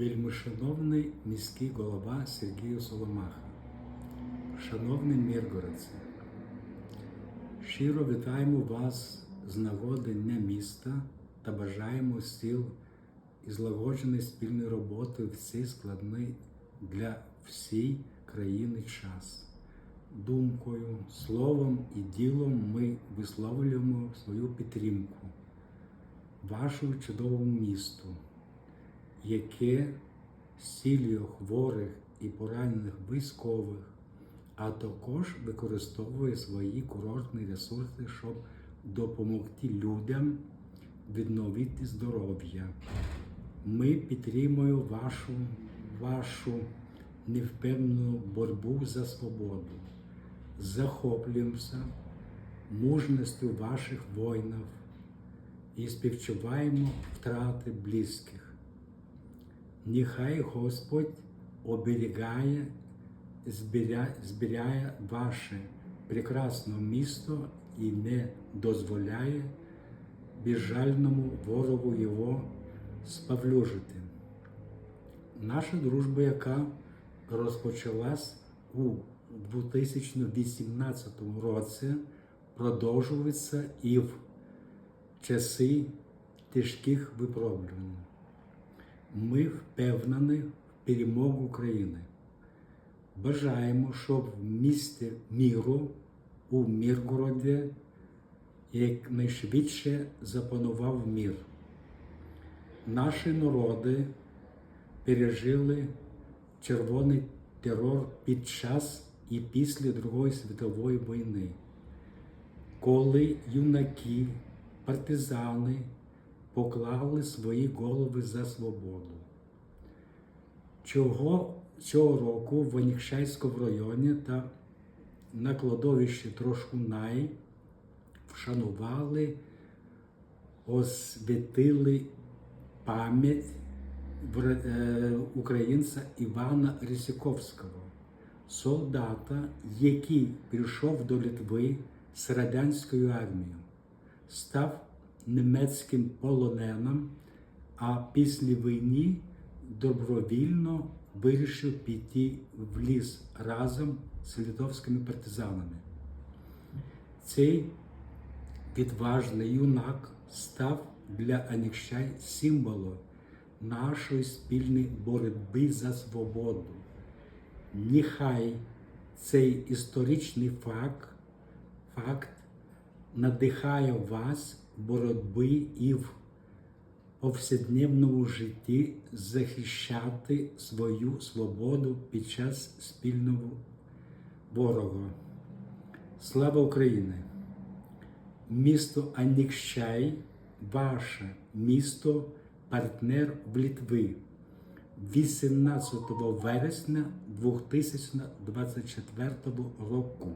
Вельмишановний міський голова Сергію Соломаха, шановні миргородці, щиро вітаємо вас з нагоди Дня міста та бажаємо сил і злагодженої спільної роботи в цей складний для всієї країни час. Думкою, словом і ділом ми висловлюємо свою підтримку вашому чудовому місту яке зцілює хворих і поранених військових, а також використовує свої курортні ресурси, щоб допомогти людям відновити здоров'я. Ми підтримуємо вашу, вашу невпевнену боротьбу за свободу, захоплюємося мужністю ваших воїнів і співчуваємо втрати близьких. Нехай Господь оберігає, зберігає ваше прекрасне місто і не дозволяє безжальному ворогу його спавлюжити. Наша дружба, яка розпочалась у 2018 році, продовжується і в часи тяжких випробувань. Ми впевнені в перемогу України. Бажаємо, щоб в місті міру у Міргороді якнайшвидше запанував мір. Наші народи пережили червоний терор під час і після Другої світової війни, коли юнаки, партизани поклали свої голови за свободу. Чого цього року в Анікшайському районі та на кладовищі Трошунай вшанували, освятили пам'ять е, українця Івана Рисіковського, солдата, який прийшов до Литви з радянською армією, став німецьким полоненим, а після війни добровільно вирішив піти в ліс разом з литовськими партизанами. Цей відважний юнак став для Анікщай символом нашої спільної боротьби за свободу. Нехай цей історичний факт, факт надихає вас боротьби і в повсякденному житті захищати свою свободу під час спільного ворога. Слава Україні! Місто Анікщай, ваше місто, партнер в Литві 18 вересня 2024 року.